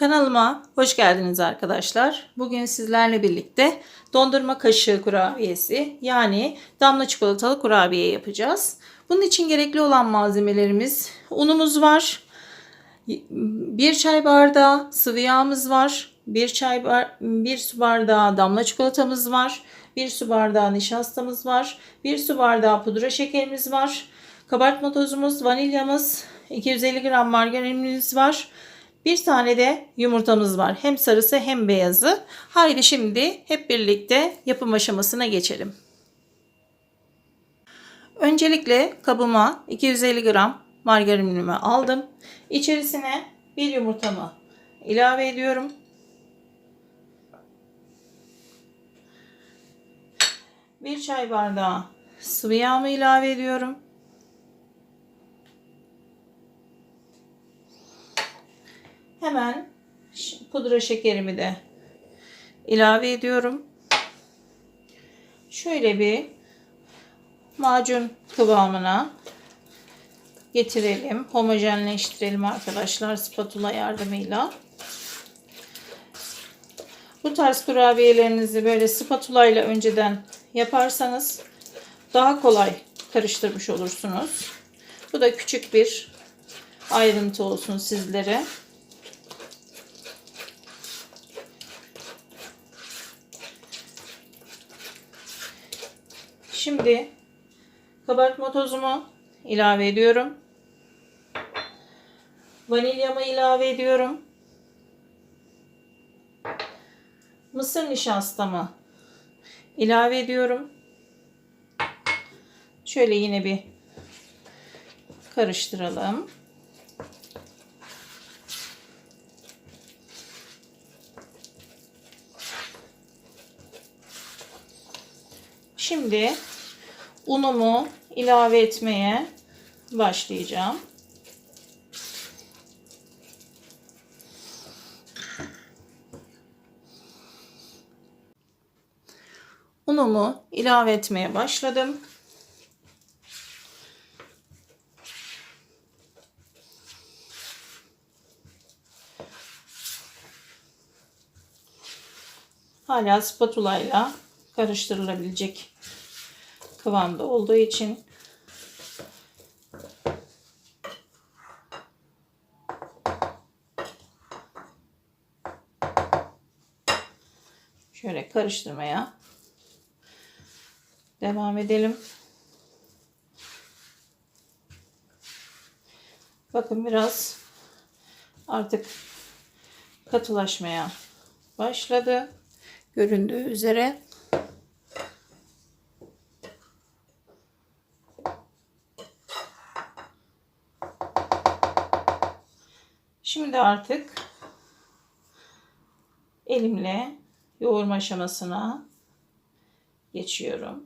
Kanalıma hoş geldiniz arkadaşlar. Bugün sizlerle birlikte dondurma kaşığı kurabiyesi yani damla çikolatalı kurabiye yapacağız. Bunun için gerekli olan malzemelerimiz unumuz var. Bir çay bardağı sıvı yağımız var. Bir çay bar bir su bardağı damla çikolatamız var. Bir su bardağı nişastamız var. Bir su bardağı pudra şekerimiz var. Kabartma tozumuz, vanilyamız, 250 gram margarinimiz var. Bir tane de yumurtamız var. Hem sarısı hem beyazı. Haydi şimdi hep birlikte yapım aşamasına geçelim. Öncelikle kabıma 250 gram margarinimi aldım. İçerisine bir yumurtamı ilave ediyorum. Bir çay bardağı sıvı yağımı ilave ediyorum. Hemen pudra şekerimi de ilave ediyorum. Şöyle bir macun kıvamına getirelim. Homojenleştirelim arkadaşlar spatula yardımıyla. Bu tarz kurabiyelerinizi böyle spatula ile önceden yaparsanız daha kolay karıştırmış olursunuz. Bu da küçük bir ayrıntı olsun sizlere. Şimdi kabartma tozumu ilave ediyorum. Vanilyamı ilave ediyorum. Mısır nişastamı ilave ediyorum. Şöyle yine bir karıştıralım. Şimdi unumu ilave etmeye başlayacağım. Unumu ilave etmeye başladım. Hala spatula ile karıştırılabilecek kıvamda olduğu için şöyle karıştırmaya devam edelim. Bakın biraz artık katılaşmaya başladı. Göründüğü üzere Şimdi artık elimle yoğurma aşamasına geçiyorum.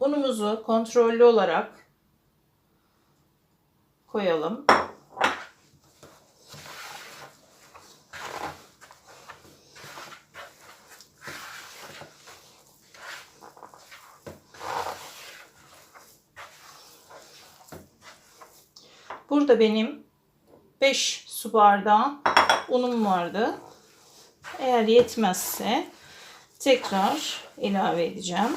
Unumuzu kontrollü olarak koyalım. Burada benim 5 su bardağı unum vardı. Eğer yetmezse tekrar ilave edeceğim.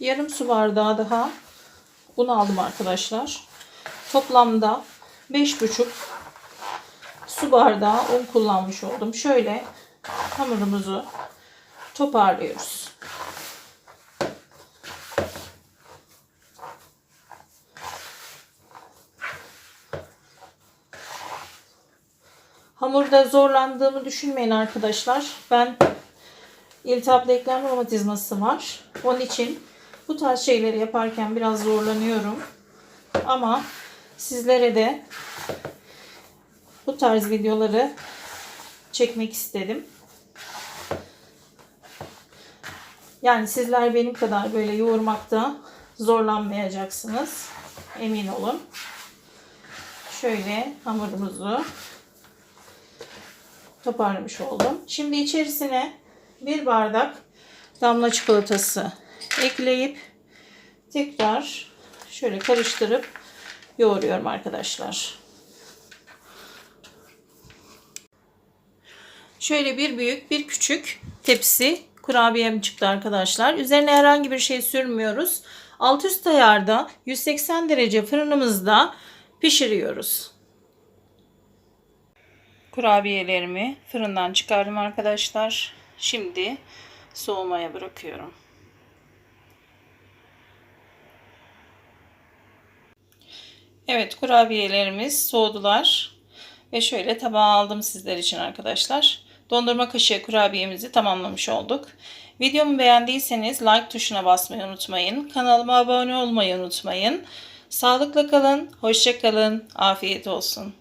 Yarım su bardağı daha un aldım arkadaşlar. Toplamda 5,5 su bardağı un kullanmış oldum. Şöyle hamurumuzu toparlıyoruz. Hamurda zorlandığımı düşünmeyin arkadaşlar. Ben iltihaplı eklem romatizması var. Onun için bu tarz şeyleri yaparken biraz zorlanıyorum. Ama sizlere de bu tarz videoları çekmek istedim. Yani sizler benim kadar böyle yoğurmakta zorlanmayacaksınız. Emin olun. Şöyle hamurumuzu toparlamış oldum. Şimdi içerisine bir bardak damla çikolatası ekleyip tekrar şöyle karıştırıp yoğuruyorum arkadaşlar. Şöyle bir büyük bir küçük tepsi kurabiyem çıktı arkadaşlar. Üzerine herhangi bir şey sürmüyoruz. Alt üst ayarda 180 derece fırınımızda pişiriyoruz. Kurabiyelerimi fırından çıkardım arkadaşlar. Şimdi soğumaya bırakıyorum. Evet kurabiyelerimiz soğudular. Ve şöyle tabağa aldım sizler için arkadaşlar. Dondurma kaşığı kurabiyemizi tamamlamış olduk. Videomu beğendiyseniz like tuşuna basmayı unutmayın. Kanalıma abone olmayı unutmayın. Sağlıkla kalın, hoşça kalın, afiyet olsun.